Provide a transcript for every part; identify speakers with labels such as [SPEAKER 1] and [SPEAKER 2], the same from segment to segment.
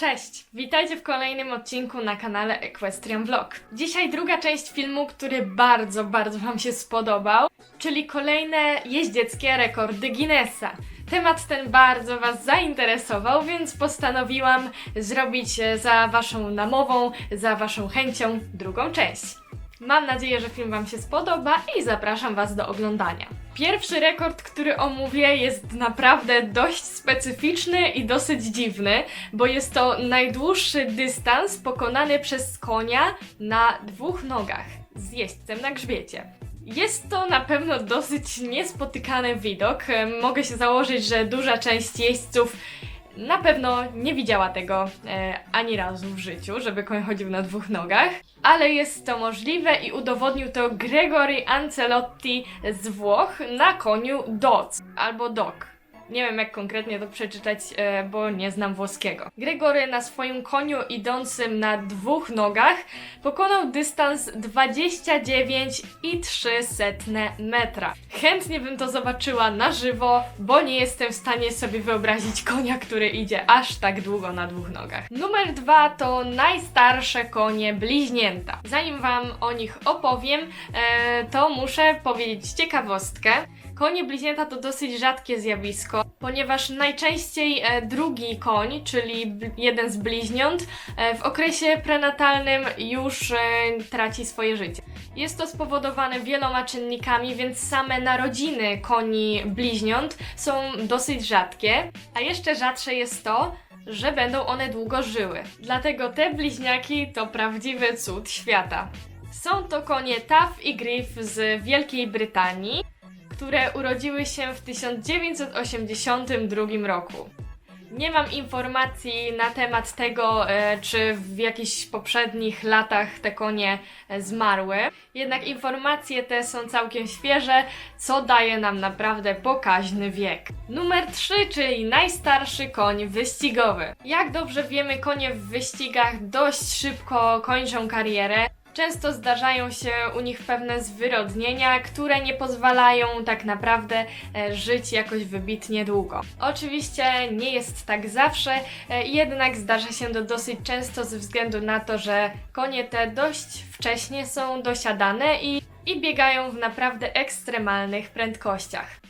[SPEAKER 1] Cześć! Witajcie w kolejnym odcinku na kanale Equestrian Vlog. Dzisiaj druga część filmu, który bardzo, bardzo Wam się spodobał, czyli kolejne jeździeckie rekordy Guinnessa. Temat ten bardzo Was zainteresował, więc postanowiłam zrobić za Waszą namową, za Waszą chęcią drugą część. Mam nadzieję, że film Wam się spodoba i zapraszam Was do oglądania. Pierwszy rekord, który omówię, jest naprawdę dość specyficzny i dosyć dziwny, bo jest to najdłuższy dystans pokonany przez konia na dwóch nogach z jeźdźcem na grzbiecie. Jest to na pewno dosyć niespotykany widok. Mogę się założyć, że duża część jeźdźców na pewno nie widziała tego e, ani razu w życiu, żeby koń chodził na dwóch nogach, ale jest to możliwe i udowodnił to Gregory Ancelotti z Włoch na koniu Doc albo Doc. Nie wiem, jak konkretnie to przeczytać, e, bo nie znam włoskiego. Gregory na swoim koniu idącym na dwóch nogach pokonał dystans 29,3 metra. Chętnie bym to zobaczyła na żywo, bo nie jestem w stanie sobie wyobrazić konia, który idzie aż tak długo na dwóch nogach. Numer dwa to najstarsze konie bliźnięta. Zanim Wam o nich opowiem, e, to muszę powiedzieć ciekawostkę. Konie bliźnięta to dosyć rzadkie zjawisko, ponieważ najczęściej e, drugi koń, czyli jeden z bliźniąt, e, w okresie prenatalnym już e, traci swoje życie. Jest to spowodowane wieloma czynnikami, więc same narodziny koni bliźniąt są dosyć rzadkie, a jeszcze rzadsze jest to, że będą one długo żyły. Dlatego te bliźniaki to prawdziwy cud świata. Są to konie Taff i Griff z Wielkiej Brytanii, które urodziły się w 1982 roku. Nie mam informacji na temat tego, e, czy w jakichś poprzednich latach te konie e, zmarły. Jednak informacje te są całkiem świeże, co daje nam naprawdę pokaźny wiek. Numer 3, czyli najstarszy koń wyścigowy. Jak dobrze wiemy, konie w wyścigach dość szybko kończą karierę. Często zdarzają się u nich pewne zwyrodnienia, które nie pozwalają tak naprawdę e, żyć jakoś wybitnie długo. Oczywiście nie jest tak zawsze, e, jednak zdarza się to dosyć często ze względu na to, że konie te dość wcześnie są dosiadane i, i biegają w naprawdę ekstremalnych prędkościach.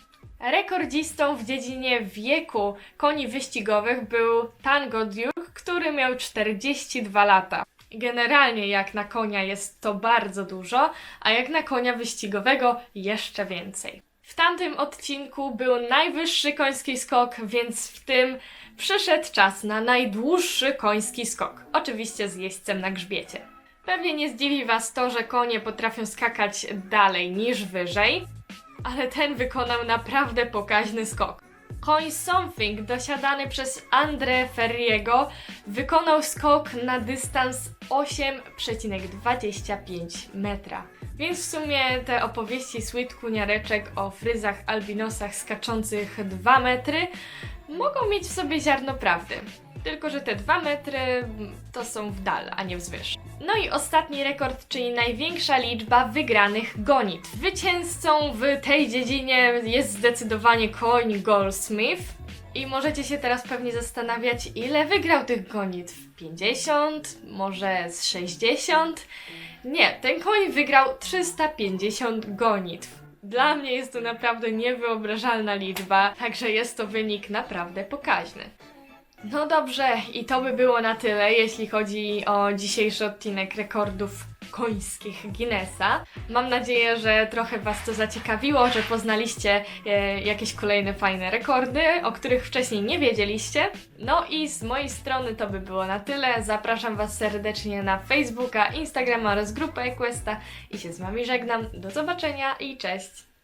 [SPEAKER 1] Rekordzistą w dziedzinie wieku koni wyścigowych był Tango Duke, który miał 42 lata. Generalnie jak na konia jest to bardzo dużo, a jak na konia wyścigowego jeszcze więcej. W tamtym odcinku był najwyższy koński skok, więc w tym przyszedł czas na najdłuższy koński skok. Oczywiście z jeźdźcem na grzbiecie. Pewnie nie zdziwi Was to, że konie potrafią skakać dalej niż wyżej, ale ten wykonał naprawdę pokaźny skok. Koń Something, dosiadany przez Andre Ferriego, wykonał skok na dystans 8,25 metra. Więc w sumie te opowieści sweet kuniareczek o fryzach albinosach skaczących 2 metry mogą mieć w sobie ziarno prawdy. Tylko, że te 2 metry to są w dal, a nie wzwyż. No i ostatni rekord, czyli największa liczba wygranych gonitw. Zwycięzcą w tej dziedzinie jest zdecydowanie koń Goldsmith. I możecie się teraz pewnie zastanawiać, ile wygrał tych gonitw? 50? Może z 60? Nie, ten koń wygrał 350 gonitw. Dla mnie jest to naprawdę niewyobrażalna liczba, także jest to wynik naprawdę pokaźny. No dobrze, i to by było na tyle, jeśli chodzi o dzisiejszy odcinek rekordów końskich Guinnessa. Mam nadzieję, że trochę Was to zaciekawiło, że poznaliście e, jakieś kolejne fajne rekordy, o których wcześniej nie wiedzieliście. No i z mojej strony to by było na tyle. Zapraszam Was serdecznie na Facebooka, Instagrama oraz grupę Equesta i się z Wami żegnam. Do zobaczenia i cześć!